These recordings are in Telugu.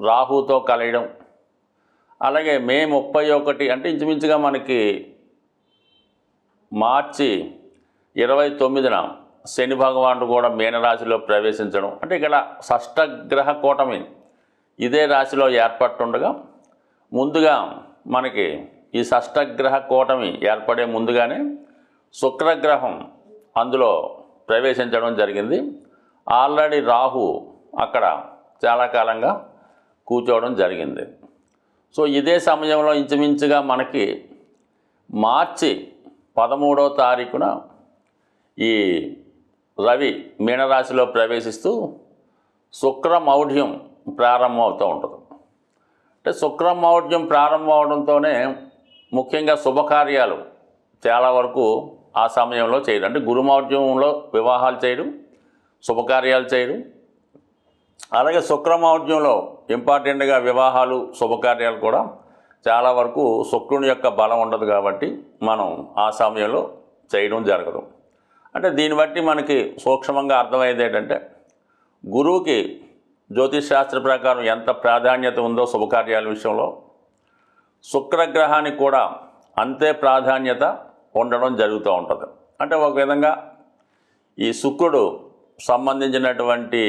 రాహుతో కలయడం. అలాగే మే ముప్పై ఒకటి అంటే ఇంచుమించుగా మనకి మార్చి ఇరవై తొమ్మిదిన శని భగవానుడు కూడా మీనరాశిలో ప్రవేశించడం. అంటే ఇక్కడ షష్టగ్రహ కూటమి ఇదే రాశిలో ఏర్పట్టుండగా ముందుగా మనకి ఈ షష్టగ్రహ కూటమి ఏర్పడే ముందుగానే శుక్రగ్రహం అందులో ప్రవేశించడం జరిగింది. ఆల్రెడీ రాహు అక్కడ చాలా కాలంగా కూర్చోవడం జరిగింది. సో ఇదే సమయంలో ఇంచుమించుగా మనకి మార్చి పదమూడో తారీఖున ఈ రవి మీనరాశిలో ప్రవేశిస్తూ శుక్రమౌఢ్యం ప్రారంభం అవుతూ ఉంటుంది. అంటే శుక్రమౌఢ్యం ప్రారంభం అవడంతోనే ముఖ్యంగా శుభకార్యాలు చాలా వరకు ఆ సమయంలో చేయడం అంటే గురుమౌఢ్యంలో వివాహాలు చేయడం శుభకార్యాలు చేయడం అలాగే శుక్రమౌర్యంలో ఇంపార్టెంట్గా వివాహాలు శుభకార్యాలు కూడా చాలా వరకు శుక్రుని యొక్క బలం ఉండదు కాబట్టి మనం ఆ సమయంలో చేయడం జరగదు. అంటే దీన్ని బట్టి మనకి సూక్ష్మంగా అర్థమయ్యేది ఏంటంటే గురువుకి జ్యోతిష్ శాస్త్ర ప్రకారం ఎంత ప్రాధాన్యత ఉందో శుభకార్యాల విషయంలో శుక్రగ్రహానికి కూడా అంతే ప్రాధాన్యత ఉండడం జరుగుతూ ఉంటుంది. అంటే ఒక విధంగా ఈ శుక్రుడు సంబంధించినటువంటి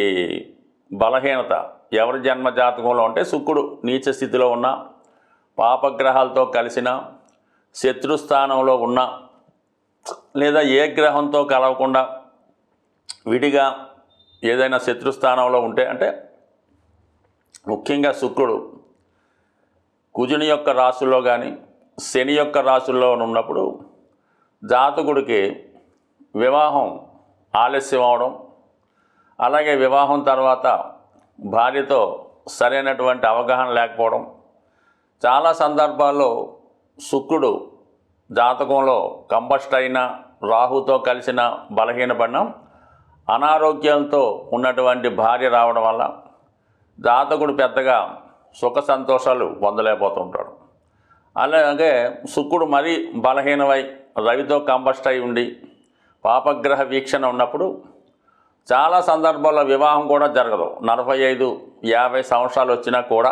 బలహీనత. ఎవరి జన్మ జాతకంలో ఉంటే శుక్రుడు నీచ స్థితిలో ఉన్న పాపగ్రహాలతో కలిసిన శత్రుస్థానంలో ఉన్న లేదా ఏ గ్రహంతో కలవకుండా విడిగా ఏదైనా శత్రుస్థానంలో ఉంటే అంటే ముఖ్యంగా శుక్రుడు కుజుని యొక్క రాశుల్లో కానీ శని యొక్క రాశుల్లో ఉన్నప్పుడు జాతకుడికి వివాహం ఆలస్యం అవడం అలాగే వివాహం తర్వాత భార్యతో సరైనటువంటి అవగాహన లేకపోవడం. చాలా సందర్భాల్లో శుక్రుడు జాతకంలో కంబస్ట్ అయిన రాహుతో కలిసిన బలహీనపడిన అనారోగ్యంతో ఉన్నటువంటి భార్య రావడం వల్ల జాతకుడు పెద్దగా సుఖ సంతోషాలు పొందలేకపోతుంటాడు. అలాగే శుక్రుడు మరీ బలహీనమై రవితో కంబస్ట్ అయి ఉండి పాపగ్రహ వీక్షణ ఉన్నప్పుడు చాలా సందర్భాల్లో వివాహం కూడా జరగదు. నలభై ఐదు యాభై సంవత్సరాలు వచ్చినా కూడా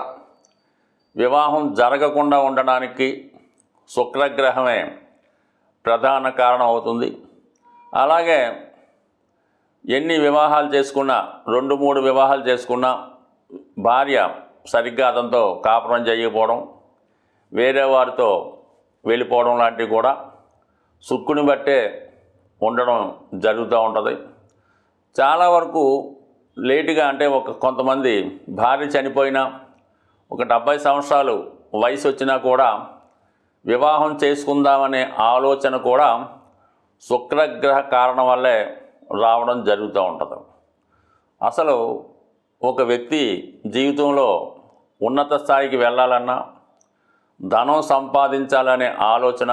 వివాహం జరగకుండా ఉండడానికి శుక్రగ్రహమే ప్రధాన కారణం అవుతుంది. అలాగే ఎన్ని వివాహాలు చేసుకున్నా రెండు మూడు వివాహాలు చేసుకున్నా భార్య సరిగ్గా అతనితో కాపురం చేయకపోవడం వేరే వారితో వెళ్ళిపోవడం లాంటివి కూడా సుక్కుని బట్టే ఉండడం జరుగుతూ ఉంటుంది. చాలా వరకు లేటుగా అంటే ఒక కొంతమంది భార్య చనిపోయినా ఒక డెబ్బై సంవత్సరాలు వయసు వచ్చినా కూడా వివాహం చేసుకుందామనే ఆలోచన కూడా శుక్రగ్రహ కారణం వల్లే రావడం జరుగుతూ ఉంటుంది. అసలు ఒక వ్యక్తి జీవితంలో ఉన్నత స్థాయికి వెళ్ళాలన్నా ధనం సంపాదించాలనే ఆలోచన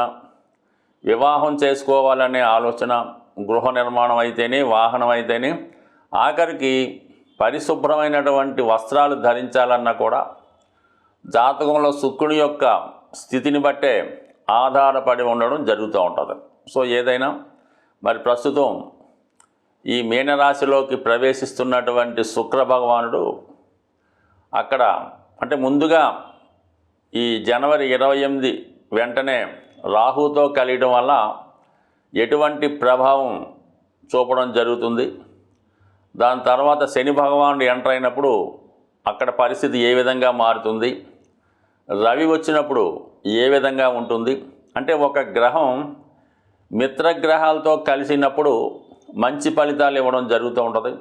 వివాహం చేసుకోవాలనే ఆలోచన గృహ నిర్మాణం అయితేనే వాహనం అయితేనే ఆఖరికి పరిశుభ్రమైనటువంటి వస్త్రాలు ధరించాలన్నా కూడా జాతకంలో శుక్రుని యొక్క స్థితిని బట్టే ఆధారపడి ఉండడం జరుగుతూ ఉంటుంది. సో ఏదైనా మరి ప్రస్తుతం ఈ మీనరాశిలోకి ప్రవేశిస్తున్నటువంటి శుక్ర భగవానుడు అక్కడ అంటే ముందుగా ఈ జనవరి ఇరవై ఎనిమిది వెంటనే రాహుతో కలియడం వల్ల ఎటువంటి ప్రభావం చూపడం జరుగుతుంది? దాని తర్వాత శని భగవానుడు ఎంటర్ అయినప్పుడు అక్కడ పరిస్థితి ఏ విధంగా మారుతుంది? రవి వచ్చినప్పుడు ఏ విధంగా ఉంటుంది? అంటే ఒక గ్రహం మిత్రగ్రహాలతో కలిసినప్పుడు మంచి ఫలితాలు ఇవ్వడం జరుగుతూ ఉంటుంది.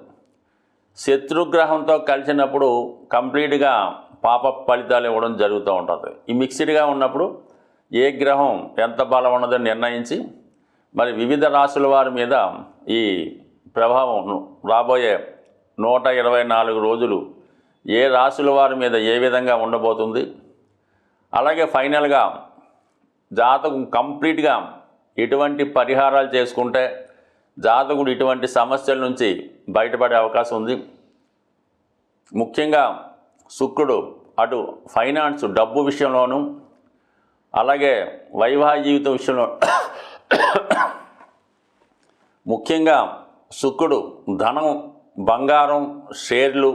శత్రుగ్రహంతో కలిసినప్పుడు కంప్లీట్గా పాప ఫలితాలు ఇవ్వడం జరుగుతూ ఉంటుంది. ఈ మిక్స్డ్గా ఉన్నప్పుడు ఏ గ్రహం ఎంత బలం ఉన్నదని నిర్ణయించి మరి వివిధ రాశుల వారి మీద ఈ ప్రభావం రాబోయే నూట ఇరవై నాలుగు రోజులు ఏ రాశుల వారి మీద ఏ విధంగా ఉండబోతుంది? అలాగే ఫైనల్గా జాతకం కంప్లీట్గా ఎటువంటి పరిహారాలు చేసుకుంటే జాతకుడు ఇటువంటి సమస్యల నుంచి బయటపడే అవకాశం ఉంది. ముఖ్యంగా శుక్రుడు అటు ఫైనాన్స్ డబ్బు విషయంలోనూ అలాగే వైవాహిక జీవితం విషయంలో ముఖ్యంగా శుక్రుడు ధనం బంగారం షేర్లు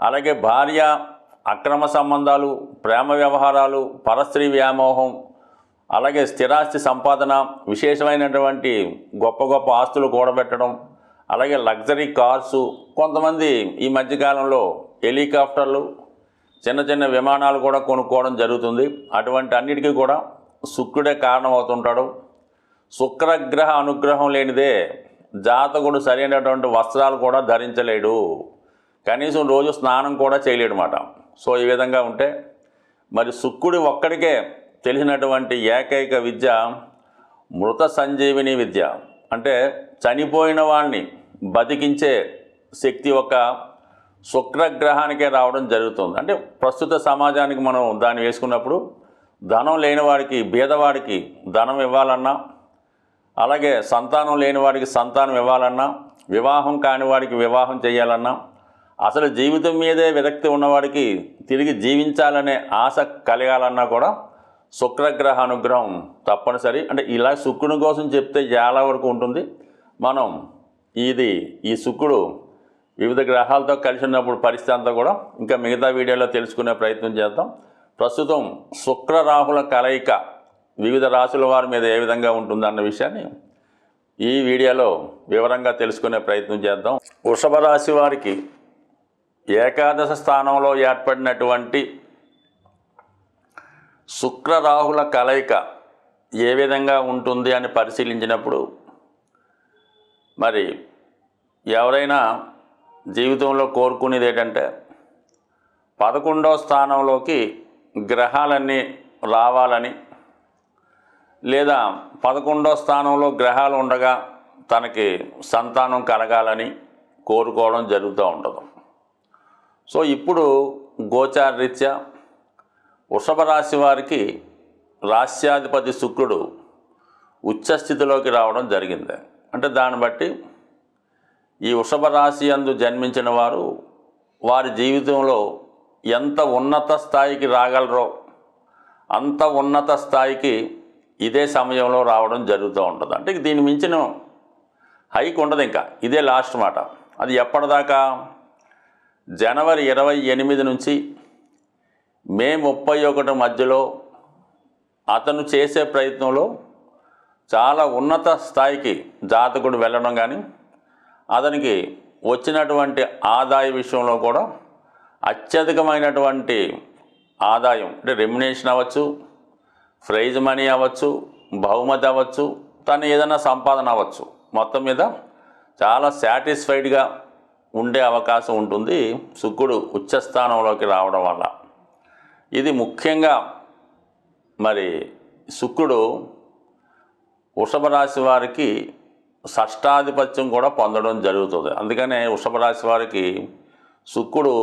అలాగే భార్య అక్రమ సంబంధాలు ప్రేమ వ్యవహారాలు పరస్త్రీ వ్యామోహం అలాగే స్థిరాస్తి సంపాదన విశేషమైనటువంటి గొప్ప గొప్ప ఆస్తులు కూడబెట్టడం అలాగే లగ్జరీ కార్సు కొంతమంది ఈ మధ్యకాలంలో హెలికాప్టర్లు చిన్న చిన్న విమానాలు కూడా కొనుక్కోవడం జరుగుతుంది. అటువంటి అన్నిటికీ కూడా శుక్రుడే కారణమవుతుంటాడు. శుక్రగ్రహ అనుగ్రహం లేనిదే జాతకుడు సరైనటువంటి వస్త్రాలు కూడా ధరించలేడు. కనీసం రోజు స్నానం కూడా చేయలేడు సో ఈ విధంగా ఉంటే మరి శుక్రుడి ఒక్కడికే తెలిసినటువంటి ఏకైక విద్య మృత సంజీవిని విద్య. అంటే చనిపోయిన వాడిని బతికించే శక్తి ఒక శుక్రగ్రహానికే రావడం జరుగుతుంది. అంటే ప్రస్తుత సమాజానికి మనం దాన్ని వేసుకున్నప్పుడు ధనం లేని వాడికి బీదవాడికి ధనం ఇవ్వాలన్నా అలాగే సంతానం లేని వాడికి సంతానం ఇవ్వాలన్నా వివాహం కాని వాడికి వివాహం చేయాలన్నా అసలు జీవితం మీదే విరక్తి ఉన్నవాడికి తిరిగి జీవించాలనే ఆశ కలగాలన్నా కూడా శుక్రగ్రహ అనుగ్రహం తప్పనిసరి. అంటే ఇలా శుక్రుని కోసం చెప్తే చాలా వరకు ఉంటుంది. మనం ఇది ఈ శుక్రుడు వివిధ గ్రహాలతో కలిసి ఉన్నప్పుడు పరిస్థితి అంతా కూడా ఇంకా మిగతా వీడియోలో తెలుసుకునే ప్రయత్నం చేద్దాం. ప్రస్తుతం శుక్ర రాహుల కలయిక వివిధ రాశుల వారి మీద ఏ విధంగా ఉంటుందన్న విషయాన్ని ఈ వీడియోలో వివరంగా తెలుసుకునే ప్రయత్నం చేద్దాం. వృషభ రాశి వారికి ఏకాదశ స్థానంలో ఏర్పడినటువంటి శుక్ర రాహుల కలయిక ఏ విధంగా ఉంటుంది అని పరిశీలించినప్పుడు మరి ఎవరైనా జీవితంలో కోరుకునేది ఏంటంటే పదకొండవ స్థానంలోకి గ్రహాలన్నీ రావాలని లేదా పదకొండో స్థానంలో గ్రహాలు ఉండగా తనకి సంతానం కలగాలని కోరుకోవడం జరుగుతూ ఉండదు. సో ఇప్పుడు గోచారరీత్యా వృషభ రాశి వారికి రాశ్యాధిపతి శుక్రుడు ఉచ్చస్థితిలోకి రావడం జరిగింది. అంటే దాన్ని బట్టి ఈ వృషభ రాశి అందు జన్మించిన వారు వారి జీవితంలో ఎంత ఉన్నత స్థాయికి రాగలరో అంత ఉన్నత స్థాయికి ఇదే సమయంలో రావడం జరుగుతూ ఉంటుంది. అంటే దీని మించిన హైక్ ఉండదు ఇంకా. ఇదే లాస్ట్ మాట. అది ఎప్పటిదాకా? జనవరి ఇరవై ఎనిమిది నుంచి మే ముప్పై ఒకటి మధ్యలో అతను చేసే ప్రయత్నంలో చాలా ఉన్నత స్థాయికి జాతకుడు వెళ్ళడం కానీ అతనికి వచ్చినటువంటి ఆదాయ విషయంలో కూడా అత్యధికమైనటువంటి ఆదాయం అంటే రెమ్యునేషన్ అవ్వచ్చు ప్రైజ్ మనీ అవ్వచ్చు బహుమతి అవ్వచ్చు తను ఏదైనా సంపాదన అవ్వచ్చు. మొత్తం మీద చాలా సాటిస్ఫైడ్గా ఉండే అవకాశం ఉంటుంది శుక్రుడు ఉచ్చస్థానంలోకి రావడం వల్ల. ఇది ముఖ్యంగా మరి శుక్రుడు వృషభ రాశి వారికి షష్టాధిపత్యం కూడా పొందడం జరుగుతుంది. అందుకనే వృషభ రాశి వారికి శుక్రుడు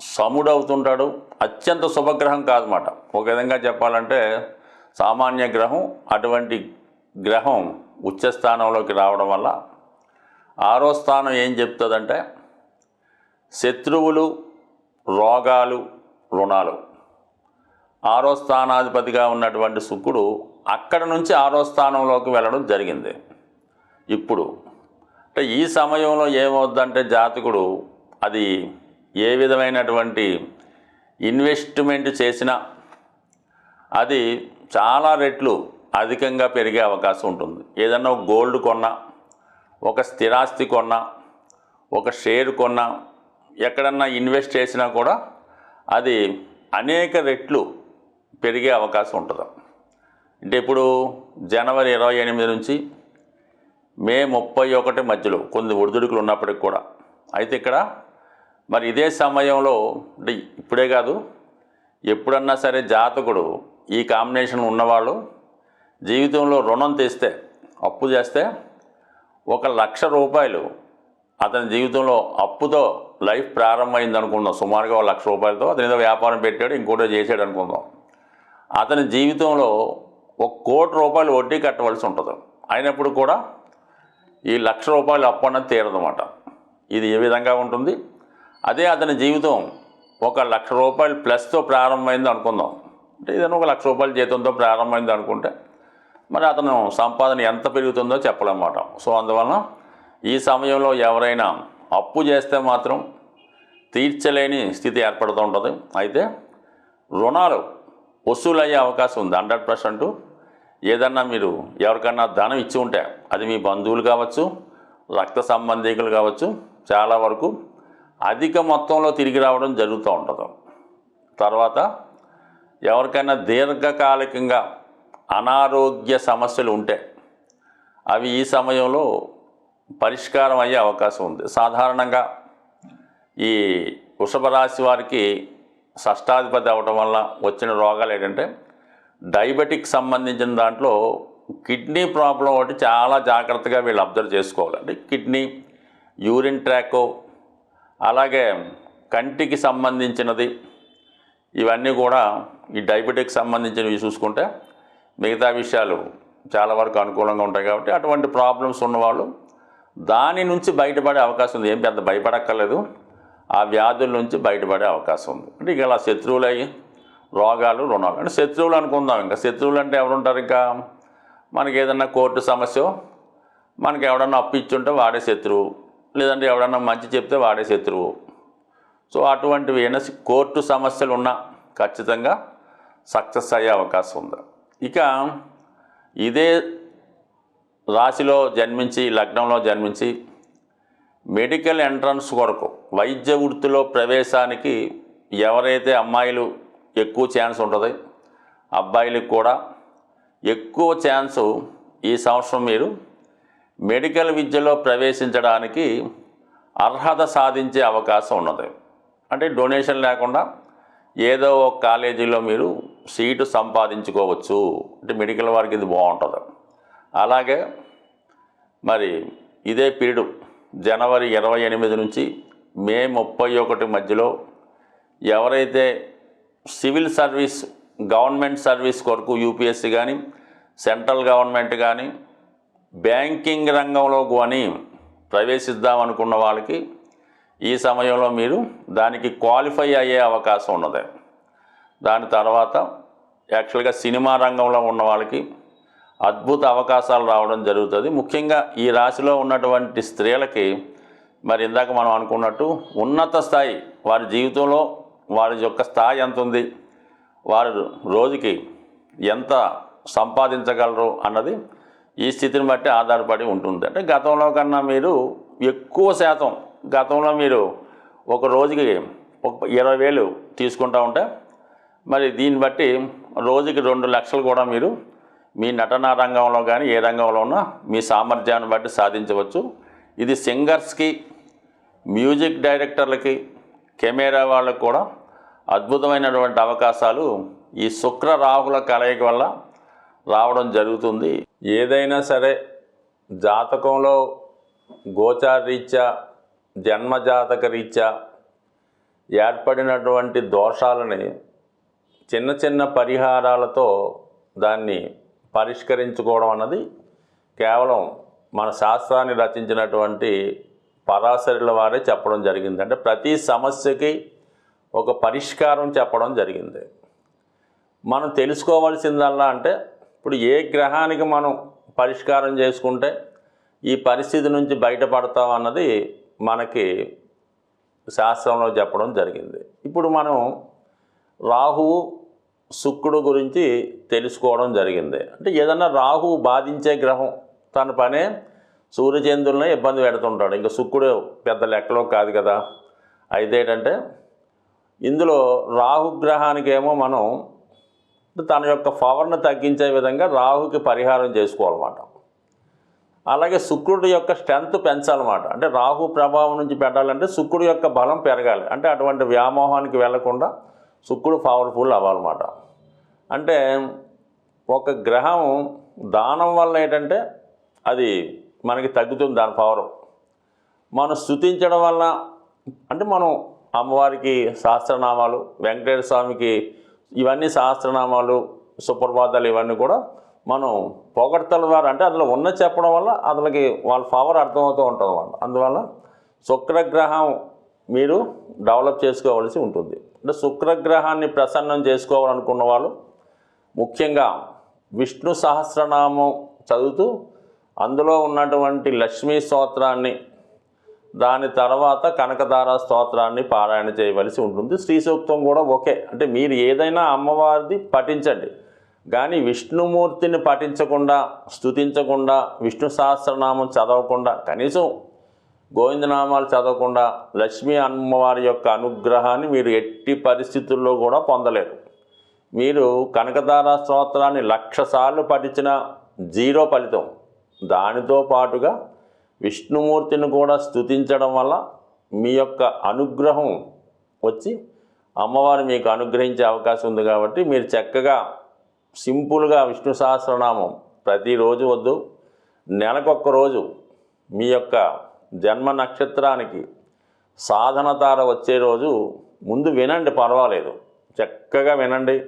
సముడవుతుంటాడు. అత్యంత శుభగ్రహం కాదన్నమాట. ఒక విధంగా చెప్పాలంటే సామాన్య గ్రహం అటువంటి గ్రహం ఉచ్చస్థానంలోకి రావడం వల్ల ఆరో స్థానం ఏం చెప్తుందంటే శత్రువులు రోగాలు రుణాలు. ఆరో స్థానాధిపతిగా ఉన్నటువంటి శుక్రుడు అక్కడ నుంచి ఆరో స్థానంలోకి వెళ్ళడం జరిగింది. ఇప్పుడు అంటే ఈ సమయంలో ఏమవుద్దంటే జాతకుడు అది ఏ విధమైనటువంటి ఇన్వెస్ట్మెంట్ చేసినా అది చాలా రెట్లు అధికంగా పెరిగే అవకాశం ఉంటుంది. ఏదన్నా ఒక గోల్డ్ కొన్నా ఒక స్థిరాస్తి కొన్నా ఒక షేర్ కొన్నా ఎక్కడన్నా ఇన్వెస్ట్ చేసినా కూడా అది అనేక రెట్లు పెరిగే అవకాశం ఉంటుంది. అంటే ఇప్పుడు జనవరి ఇరవై ఎనిమిది నుంచి మే ముప్పై ఒకటి మధ్యలో కొన్ని ఒడిదుడుకులు ఉన్నప్పటికి కూడా. అయితే ఇక్కడ మరి ఇదే సమయంలో అంటే ఇప్పుడే కాదు ఎప్పుడన్నా సరే జాతకుడు ఈ కాంబినేషన్ ఉన్నవాళ్ళు జీవితంలో రుణం తెస్తే అప్పు చేస్తే ఒక లక్ష రూపాయలు అతని జీవితంలో అప్పుతో లైఫ్ ప్రారంభమైంది అనుకుందాం. సుమారుగా ఒక లక్ష రూపాయలతో అతని ఏదో వ్యాపారం పెట్టాడు ఇంకోటో చేసాడు అనుకుందాం. అతని జీవితంలో ఒక కోటి రూపాయలు వడ్డీ కట్టవలసి ఉంటుంది. అయినప్పుడు కూడా ఈ లక్ష రూపాయలు అప్పు అన్నది తీరదన్నమాట. ఇది ఏ విధంగా ఉంటుంది? అదే అతని జీవితం. ఒక లక్ష రూపాయలు ప్లస్తో ప్రారంభమైంది అనుకుందాం. అంటే ఏదైనా ఒక లక్ష రూపాయల జీతంతో ప్రారంభమైంది అనుకుంటే మరి అతను సంపాదన ఎంత పెరుగుతుందో చెప్పలేమాట. సో అందువలన ఈ సమయంలో ఎవరైనా అప్పు చేస్తే మాత్రం తీర్చలేని స్థితి ఏర్పడుతూ ఉంటుంది. అయితే రుణాలు వసూలయ్యే అవకాశం ఉంది హండ్రెడ్ పర్సెంట్. ఏదన్నా మీరు ఎవరికన్నా ధనం ఇచ్చి ఉంటే అది మీ బంధువులు కావచ్చు రక్త సంబంధికులు కావచ్చు చాలా వరకు అధిక మొత్తంలో తిరిగి రావడం జరుగుతూ ఉంటుంది. తర్వాత ఎవరికైనా దీర్ఘకాలికంగా అనారోగ్య సమస్యలు ఉంటే అవి ఈ సమయంలో పరిష్కారం అయ్యే అవకాశం ఉంది. సాధారణంగా ఈ వృషభ రాశి వారికి షష్టాధిపతి అవడం వల్ల వచ్చిన రోగాలు ఏంటంటే డయాబెటిక్ సంబంధించిన దాంట్లో కిడ్నీ ప్రాబ్లం ఒకటి చాలా జాగ్రత్తగా వీళ్ళు అబ్జర్వ్ చేసుకోవాలి. అంటే కిడ్నీ యూరిన్ ట్రాక్ అలాగే కంటికి సంబంధించినది ఇవన్నీ కూడా ఈ డయాబెటిక్ సంబంధించినవి చూసుకుంటే మిగతా విషయాలు చాలా వరకు అనుకూలంగా ఉంటాయి కాబట్టి అటువంటి ప్రాబ్లమ్స్ ఉన్నవాళ్ళు దాని నుంచి బయటపడే అవకాశం ఉంది. ఏం పెద్ద భయపడక్కర్లేదు. ఆ వ్యాధుల నుంచి బయటపడే అవకాశం ఉంది. అంటే ఇక ఇలా శత్రువులు అయ్యి రోగాలు రుణాలు. అంటే శత్రువులు అనుకుందాం ఇంకా. శత్రువులు అంటే ఎవరుంటారు ఇంకా? మనకి ఏదన్నా కోర్టు సమస్య మనకి ఎవడన్నా అప్పు ఇచ్చుంటే వాడే శత్రువు. లేదంటే ఎవడన్నా మంచి చెప్తే వాడే శత్రువు. సో అటువంటివి ఏమైనా కోర్టు సమస్యలు ఉన్నా ఖచ్చితంగా సక్సెస్ అయ్యే అవకాశం ఉంది. ఇక ఇదే రాశిలో జన్మించి లగ్నంలో జన్మించి మెడికల్ ఎంట్రన్స్ కొరకు వైద్య వృత్తిలో ప్రవేశానికి ఎవరైతే అమ్మాయిలు ఎక్కువ ఛాన్స్ ఉంటుంది అబ్బాయిలకు కూడా ఎక్కువ ఛాన్స్ ఈ సంవత్సరం మీరు మెడికల్ విద్యలో ప్రవేశించడానికి అర్హత సాధించే అవకాశం ఉన్నది. అంటే డొనేషన్ లేకుండా ఏదో ఒక కాలేజీలో మీరు సీటు సంపాదించుకోవచ్చు. అంటే మెడికల్ వారికి ఇది బాగుంటుంది. అలాగే మరి ఇదే పీరియడ్ జనవరి ఇరవై ఎనిమిది నుంచి మే ముప్పై ఒకటి మధ్యలో ఎవరైతే సివిల్ సర్వీస్ గవర్నమెంట్ సర్వీస్ కొరకు యూపీఎస్సీ కానీ సెంట్రల్ గవర్నమెంట్ కానీ బ్యాంకింగ్ రంగంలో కానీ ప్రవేశిద్దాం అనుకున్న వాళ్ళకి ఈ సమయంలో మీరు దానికి క్వాలిఫై అయ్యే అవకాశం ఉన్నది. దాని తర్వాత యాక్చువల్గా సినిమా రంగంలో ఉన్న వాళ్ళకి అద్భుత అవకాశాలు రావడం జరుగుతుంది. ముఖ్యంగా ఈ రాశిలో ఉన్నటువంటి స్త్రీలకి మరి ఇందాక మనం అనుకున్నట్టు ఉన్నత స్థాయి వారి జీవితంలో వారి యొక్క స్థాయి ఎంత ఉంది వారు రోజుకి ఎంత సంపాదించగలరు అన్నది ఈ స్థితిని బట్టి ఆధారపడి ఉంటుంది. అంటే గతంలో కన్నా మీరు ఎక్కువ శాతం గతంలో మీరు ఒక రోజుకి ఒక ఇరవై వేలు తీసుకుంటా ఉంటే మరి దీన్ని బట్టి రోజుకి రెండు లక్షలు కూడా మీరు మీ నటనా రంగంలో కానీ ఏ రంగంలో ఉన్నా మీ సామర్థ్యాన్ని బట్టి సాధించవచ్చు. ఇది సింగర్స్కి మ్యూజిక్ డైరెక్టర్లకి కెమెరా వాళ్ళకు కూడా అద్భుతమైనటువంటి అవకాశాలు ఈ శుక్ర రాహుల కలయిక వల్ల రావడం జరుగుతుంది. ఏదైనా సరే జాతకంలో గోచార రీత్యా జన్మజాతక రీత్యా ఏర్పడినటువంటి దోషాలని చిన్న చిన్న పరిహారాలతో దాన్ని పరిష్కరించుకోవడం అన్నది కేవలం మన శాస్త్రాన్ని రచించినటువంటి పరాశరుల వారే చెప్పడం జరిగింది. అంటే ప్రతి సమస్యకి ఒక పరిష్కారం చెప్పడం జరిగింది. మనం తెలుసుకోవాల్సిందల్లా అంటే ఇప్పుడు ఏ గ్రహానికి మనం పరిష్కారం చేసుకుంటే ఈ పరిస్థితి నుంచి బయటపడతాం అన్నది మనకి శాస్త్రంలో చెప్పడం జరిగింది. ఇప్పుడు మనం రాహువు శుక్రుడు గురించి తెలుసుకోవడం జరిగింది. అంటే ఏదన్నా రాహువు బాధించే గ్రహం తన పనే సూర్యచంద్రులనే ఇబ్బంది పెడుతుంటాడు. ఇంకా శుక్రుడు పెద్ద లెక్కలో కాదు కదా. అయితే ఏంటంటే ఇందులో రాహుగ్రహానికేమో మనం తన యొక్క పవర్ను తగ్గించే విధంగా రాహుకి పరిహారం చేసుకోవాలన్నమాట. అలాగే శుక్రుడి యొక్క స్ట్రెంత్ పెంచాలన్నమాట. అంటే రాహు ప్రభావం నుంచి పెట్టాలంటే శుక్రుడి యొక్క బలం పెరగాలి. అంటే అటువంటి వ్యామోహానికి వెళ్ళకుండా శుక్రుడు పవర్ఫుల్ అవ్వాలన్నమాట. అంటే ఒక గ్రహం దానం వల్ల ఏంటంటే అది మనకి తగ్గుతుంది దాని పవర్ మనం స్థుతించడం వల్ల అంటే మనం అమ్మవారికి సహస్రనామాలు వెంకటేశ్వర స్వామికి ఇవన్నీ సహస్రనామాలు సుప్రభాతాలు ఇవన్నీ కూడా మనం పొగడతల ద్వారా అంటే అందులో ఉన్న చెప్పడం వల్ల అతనికి వాళ్ళ పవర్ అర్థమవుతూ ఉంటుంది వాళ్ళు అందువల్ల శుక్రగ్రహం మీరు డెవలప్ చేసుకోవాల్సి ఉంటుంది. అంటే శుక్రగ్రహాన్ని ప్రసన్నం చేసుకోవాలనుకున్న వాళ్ళు ముఖ్యంగా విష్ణు సహస్రనామం చదువుతూ అందులో ఉన్నటువంటి లక్ష్మీ స్తోత్రాన్ని దాని తర్వాత కనకదార స్తోత్రాన్ని పారాయణ చేయవలసి ఉంటుంది. శ్రీ సూక్తం కూడా ఒకే అంటే మీరు ఏదైనా అమ్మవారిది పఠించండి. కానీ విష్ణుమూర్తిని పఠించకుండా స్తుతించకుండా విష్ణు సహస్రనామం చదవకుండా కనీసం గోవిందనామాలు చదవకుండా లక్ష్మీ అమ్మవారి యొక్క అనుగ్రహాన్ని మీరు ఎట్టి పరిస్థితుల్లో కూడా పొందలేరు. మీరు కనకదార స్తోత్రాన్ని లక్ష సార్లు పఠించిన జీరో ఫలితం. దానితో పాటుగా విష్ణుమూర్తిని కూడా స్తుతించడం వల్ల మీ యొక్క అనుగ్రహం వచ్చి అమ్మవారు మీకు అనుగ్రహించే అవకాశం ఉంది కాబట్టి మీరు చక్కగా సింపుల్గా విష్ణు సహస్రనామం ప్రతిరోజు వద్దు. నెలకొక్క రోజు మీ యొక్క జన్మ నక్షత్రానికి సాధన తార వచ్చే రోజు ముందు వినండి పర్వాలేదు. చక్కగా వినండి.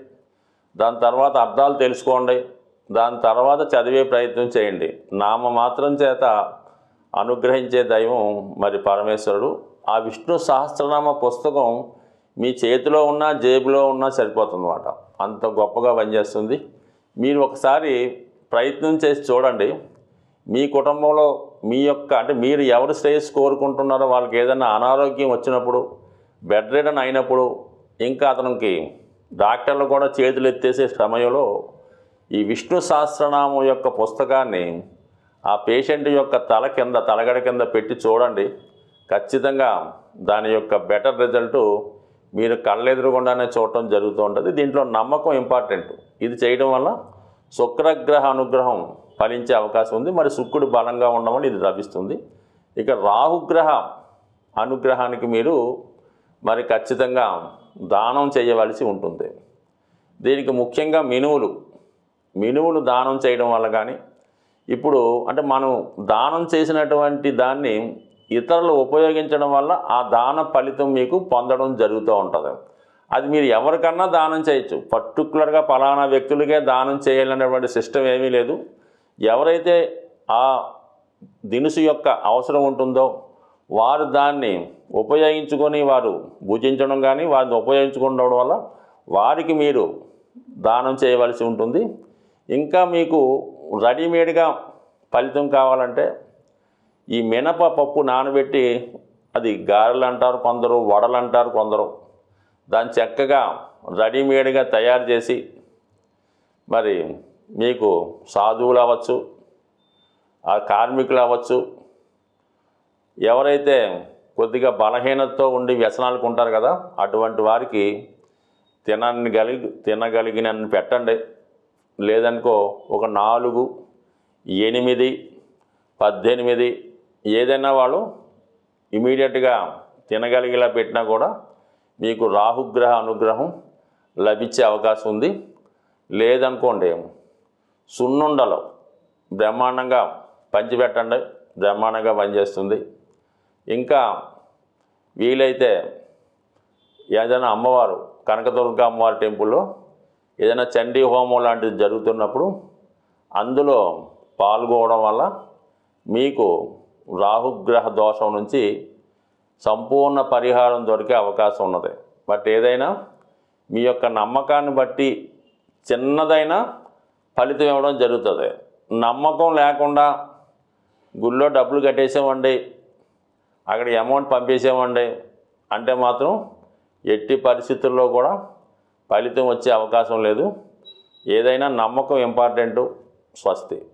దాని తర్వాత అర్థాలు తెలుసుకోండి. దాని తర్వాత చదివే ప్రయత్నం చేయండి. నామ మాత్రం చేత అనుగ్రహించే దైవం మరి పరమేశ్వరుడు. ఆ విష్ణు సహస్రనామ పుస్తకం మీ చేతిలో ఉన్నా జేబులో ఉన్నా సరిపోతుందన్నమాట. అంత గొప్పగా పనిచేస్తుంది. మీరు ఒకసారి ప్రయత్నం చేసి చూడండి. మీ కుటుంబంలో మీ యొక్క అంటే మీరు ఎవరు శ్రేయస్సు కోరుకుంటున్నారో వాళ్ళకి ఏదైనా అనారోగ్యం వచ్చినప్పుడు బెడ్ రిడన్ అయినప్పుడు ఇంకా అతనికి డాక్టర్లు కూడా చేతులు ఎత్తేసే సమయంలో ఈ విష్ణు సహస్రనామం యొక్క పుస్తకాన్ని ఆ పేషెంట్ యొక్క తల కింద తలగడ కింద పెట్టి చూడండి. ఖచ్చితంగా దాని యొక్క బెటర్ రిజల్ట్ మీరు కళ్ళెదురుగుండానే చూడటం జరుగుతూ ఉంటుంది. దీంట్లో నమ్మకం ఇంపార్టెంట్. ఇది చేయడం వల్ల శుక్రగ్రహ అనుగ్రహం ఫలించే అవకాశం ఉంది. మరి శుక్రుడు బలంగా ఉండడం వల్ల ఇది లభిస్తుంది. ఇక రాహుగ్రహ అనుగ్రహానికి మీరు మరి ఖచ్చితంగా దానం చేయవలసి ఉంటుంది. దీనికి ముఖ్యంగా మినువులు మినువులు దానం చేయడం వల్ల కానీ ఇప్పుడు అంటే మనం దానం చేసినటువంటి దాన్ని ఇతరులు ఉపయోగించడం వల్ల ఆ దాన ఫలితం మీకు పొందడం జరుగుతూ ఉంటుంది. అది మీరు ఎవరికన్నా దానం చేయొచ్చు. పర్టికులర్గా ఫలానా వ్యక్తులకే దానం చేయాలనేటువంటి సిస్టమ్ ఏమీ లేదు. ఎవరైతే ఆ దినుసు యొక్క అవసరం ఉంటుందో వారు దాన్ని ఉపయోగించుకొని వారు భుజించడం కానీ వారిని ఉపయోగించుకోవడం వల్ల వారికి మీరు దానం చేయవలసి ఉంటుంది. ఇంకా మీకు రెడీమేడ్గా ఫలితం కావాలంటే ఈ మినప పప్పు నానబెట్టి అది గారెలు అంటారు కొందరు వడలు అంటారు కొందరు. దాన్ని చక్కగా రెడీమేడ్గా తయారు చేసి మరి మీకు సాధువులు అవ్వచ్చు ఆ కార్మికులు అవ్వచ్చు ఎవరైతే కొద్దిగా బలహీనతతో ఉండి వ్యసనాలకు ఉంటారు కదా అటువంటి వారికి తినని కలిగి తినగలిగినన్ని పెట్టండి. లేదనుకో ఒక నాలుగు ఎనిమిది పద్దెనిమిది ఏదైనా వాళ్ళు ఇమీడియట్గా తినగలిగేలా పెట్టినా కూడా మీకు రాహుగ్రహ అనుగ్రహం లభించే అవకాశం ఉంది. లేదనుకోండి సున్నుండలు బ్రహ్మాండంగా పంచిపెట్టండి. బ్రహ్మాండంగా పనిచేస్తుంది. ఇంకా వీలైతే ఏదైనా అమ్మవారు కనకదుర్గ అమ్మవారి టెంపుల్లో ఏదైనా చండీ హోమం లాంటిది జరుగుతున్నప్పుడు అందులో పాల్గొనడం వల్ల మీకు రాహుగ్రహ దోషం నుంచి సంపూర్ణ పరిహారం దొరికే అవకాశం ఉన్నది. బట్ ఏదైనా మీ యొక్క నమ్మకాన్ని బట్టి చిన్నదైన ఫలితం ఇవ్వడం జరుగుతుంది. నమ్మకం లేకుండా గుళ్ళో డబ్బులు కట్టేసామండి అక్కడ అమౌంట్ పంపేసామండి అంటే మాత్రం ఎట్టి పరిస్థితుల్లో కూడా ఫలితం వచ్చే అవకాశం లేదు. ఏదైనా నమ్మకం ఇంపార్టెంటు స్వస్తి.